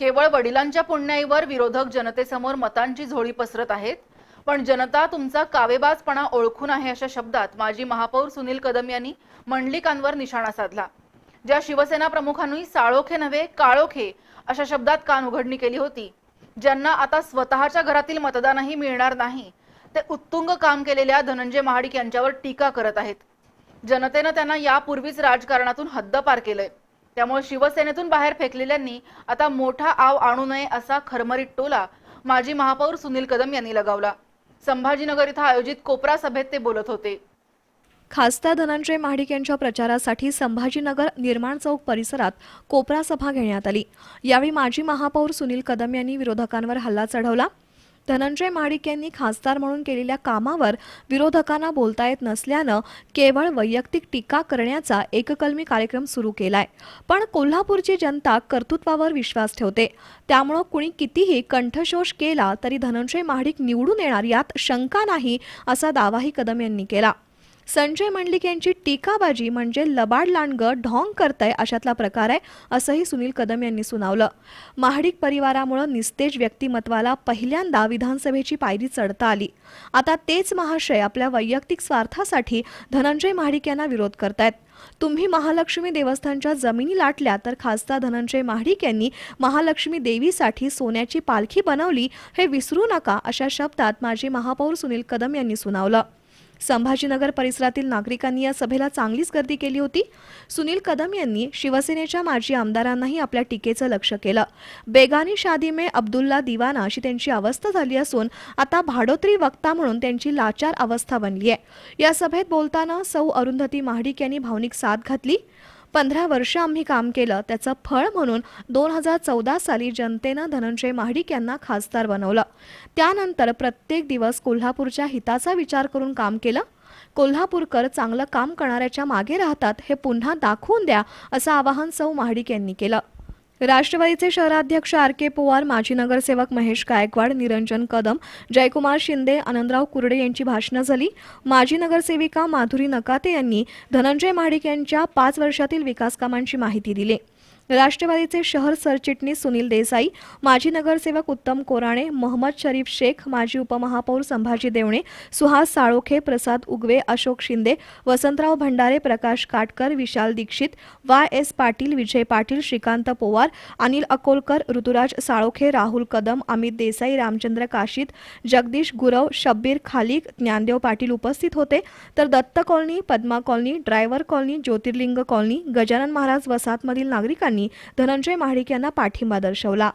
केवळ वडिलांच्या पुण्याईवर विरोधक जनतेसमोर मतांची झोळी पसरत आहेत. पण जनता तुमचा कावेबाजपणा ओळखून आहे अशा शब्दात माजी महापौर सुनील कदम यांनी मंडलिकांवर निशाणा साधला. ज्या शिवसेना प्रमुखांनी साळोखे नव्हे काळोखे अशा शब्दात कान उघडणी केली होती. ज्यांना आता स्वतःच्या घरातील मतदानही मिळणार नाही ते उत्तुंग काम केलेल्या धनंजय महाडिक यांच्यावर टीका करत आहेत. जनतेनं त्यांना यापूर्वीच राजकारणातून हद्दपार केलंय. त्यामुळे शिवसेनेतून बाहेर फेकलेल्यांनी आता मोठा आव आणू नये असा खरमरीत टोला माजी महापौर सुनील कदम यांनी लगावला. संभाजीनगर इथं आयोजित कोपरा सभेत ते बोलत होते. खासदार धनंजय महाडिक यांच्या प्रचारासाठी संभाजीनगर निर्माण चौक परिसरात कोपरा सभा घेण्यात आली. यावेळी माजी महापौर सुनील कदम यांनी विरोधकांवर हल्ला चढवला. धनंजय महाडिक यांनी खासदार म्हणून केलेल्या कामावर विरोधकांना बोलता येत नसल्यानं केवळ वैयक्तिक टीका करण्याचा एककलमी कार्यक्रम सुरू केलाय. पण कोल्हापूरची जनता कर्तृत्वावर विश्वास ठेवते. त्यामुळं कुणी कितीही कंठशोष केला तरी धनंजय महाडिक निवडून येणार यात शंका नाही असा दावाही कदम यांनी केला. संजय मंडलिक यांची टीकाबाजी म्हणजे लबाड लांडगं ढोंग करताय अशातला प्रकार आहे असंही सुनील कदम यांनी सुनावलं. महाडिक परिवारामुळं निस्तेज व्यक्तिमत्वाला पहिल्यांदा विधानसभेची पायरी चढता आली. आता तेच महाशय आपल्या वैयक्तिक स्वार्थासाठी धनंजय महाडिक यांना विरोध करतायत. तुम्ही महालक्ष्मी देवस्थानच्या जमिनी लाटल्या तर खासदार धनंजय महाडिक यांनी महालक्ष्मी देवीसाठी सोन्याची पालखी बनवली हे विसरू नका अशा शब्दात माजी महापौर सुनील कदम यांनी सुनावलं. संभाजीनगर परिसरातील नागरिकांनी या सभेला चांगलीच गर्दी केली होती. सुनील कदम यांनी शिवसेनेच्या माजी आमदारांनाही आपल्या टीकेचं लक्ष केलं. बेगानी शादी मे अब्दुल्ला दिवाना अशी त्यांची अवस्था झाली असून आता भाडोत्री वक्ता म्हणून त्यांची लाचार अवस्था बनली आहे या सभेत बोलताना सौ अरुंधती महाडिक यांनी भावनिक साथ घातली. पंधरा वर्ष आम्ही काम केलं त्याचं फळ म्हणून दोन हजार चौदा साली जनतेनं धनंजय महाडिक यांना खासदार बनवलं. त्यानंतर प्रत्येक दिवस कोल्हापूरच्या हिताचा विचार करून काम केलं. कोल्हापूरकर चांगलं काम करणाऱ्याच्या मागे राहतात हे पुन्हा दाखवून द्या असं आवाहन सौ महाडिक यांनी केलं. राष्ट्रवादीचे शहराध्यक्ष आर के पवार माजी नगरसेवक महेश गायकवाड निरंजन कदम जयकुमार शिंदे आनंदराव कुर्डे यांची भाषणं झाली. माजी नगरसेविका माधुरी नकाते यांनी धनंजय महाडिक यांच्या पाच वर्षातील विकास कामांची माहिती दिली. राष्ट्रवादीचे शहर सरचिटणीस सुनील देसाई माजी नगरसेवक उत्तम कोराणे महम्मद शरीफ शेख माजी उपमहापौर संभाजी देवणे सुहास साळोखे प्रसाद उगवे अशोक शिंदे वसंतराव भंडारे प्रकाश काटकर विशाल दीक्षित वाय एस पाटील विजय पाटील श्रीकांत पोवार अनिल अकोलकर ऋतुराज साळोखे राहुल कदम अमित देसाई रामचंद्र काशीत जगदीश गुरव शब्बीर खालिक ज्ञानदेव पाटील उपस्थित होते. तर Datta colony Padma colony driver colony Jyotirling colony Gajanan Maharaj वसाहतमधील नागरिकांनी धनंजय महाडिक यांना पाठिंबा दर्शवला.